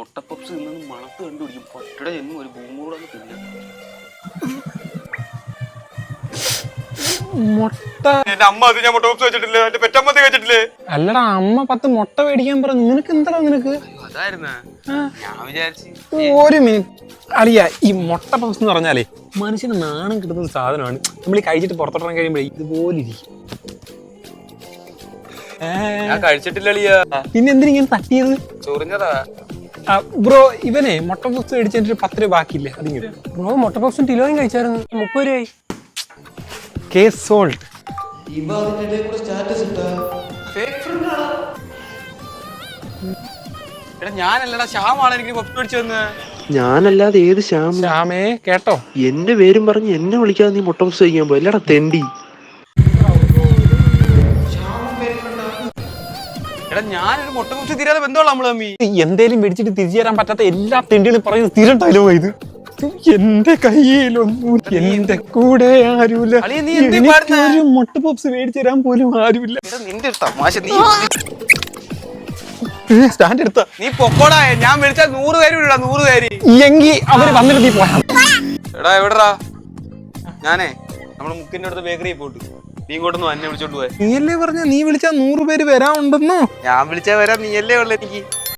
മുട്ട പപ്സ് നിന്ന് മണത്ത് കണ്ടുപിടിക്കും. പട്ടിട എന്നും ഒരു ഭൂമൂടെ തിന്നാം മുട്ട എന്റെ അമ്മ അത് ഞാൻ മുട്ട പപ്സ് വെച്ചിട്ടില്ലേ? എന്റെ പെറ്റമ്മ വെച്ചിട്ടില്ലേ? അല്ലടാ അമ്മ പത്ത് മുട്ട മേടിക്കാൻ പറഞ്ഞു. നിനക്ക് എന്താടാ നിനക്ക്? അതായിരുന്ന. ഞാൻ വിചാരിച്ചു ഒരു മിനിറ്റ്. അളിയ ഈ മുട്ട പപ്സ് എന്ന് പറഞ്ഞാലേ മനുഷ്യന് നാണം കിട്ടുന്ന ഒരു സാധനമാണ്. നമ്മൾ ഈ കഴിച്ചിട്ട് പുറത്തോട്ടാൻ കഴിയുമ്പോഴേ ഇതുപോലെ ഇരിക്കും. കഴിച്ചിട്ടില്ല ഞാൻ പിന്നെ എന്തിനാ തട്ടിയത്? ചൊറിഞ്ഞതാ. ബ്രോ ഇവനെ മുട്ട ബോക്സ് മേടിച്ചിട്ട് പത്ത് രൂപ ബാക്കിയില്ലേ? അതിങ്ങനെ ബ്രോ മുട്ട ബോക്സും കിലോയും കഴിച്ചായിരുന്നു മുപ്പത് രൂപയായി. കേസ് സോൾട്ട് എടാ ഞാനല്ലടാ ശ്യാമാണ് എനിക്ക് പപ്സ് മേടിച്ചു തന്നെ. ഞാനല്ലാതെ ഏത് ശ്യാം ശ്യാമേ കേട്ടോ. എന്റെ പേരും പറഞ്ഞ് എന്നെ വിളിക്കാതെ നീ മുട്ട ബോക്സ് കഴിക്കാൻ പോയി അല്ലടാ തെണ്ടി. എടാ ഞാനൊരു മുട്ട പപ്സ് തീരാതെ ബന്ധമുള്ള നമ്മൾ തമ്മി എന്തേലും മേടിച്ചിട്ട് തിരിച്ചു തരാൻ പറ്റാത്ത എല്ലാ തെണ്ടികളും പറയുന്നത് സ്ഥിരം ഡയലോഗ് ഇത് എന്റെ കയ്യിലൊന്നും എന്റെ കൂടെ ആരുമില്ല? ഒരു മുട്ട പോപ്സ് മേടിച്ചു തരാൻ പോലും ആരുമില്ല. നിന്റെ ഒരു തമാശ നീ സ്റ്റാൻഡ് എടുത്ത. നീ പൊക്കോടാ ഞാൻ വിളിച്ചാൽ നൂറ് പേര് വിടാ നൂറ് പേര്. എങ്കിൽ അവർ വന്നിട്ട് നീ പോയാ എടാ എവിടെടാ? ഞാനേ നമ്മൾ മുക്കിന്റെ അടുത്ത് ബേക്കറി പോയിട്ട്. നീ ഇങ്ങോട്ടൊന്ന് എന്നെ വിളിച്ചോണ്ട് പോയെ. നീയല്ലേ പറഞ്ഞ? നീ വിളിച്ചാ നൂറ് പേര് വരാനുണ്ടെന്നോ? ഞാൻ വിളിച്ചാ വരാം. നീയല്ലേ ഉള്ളു എനിക്ക്.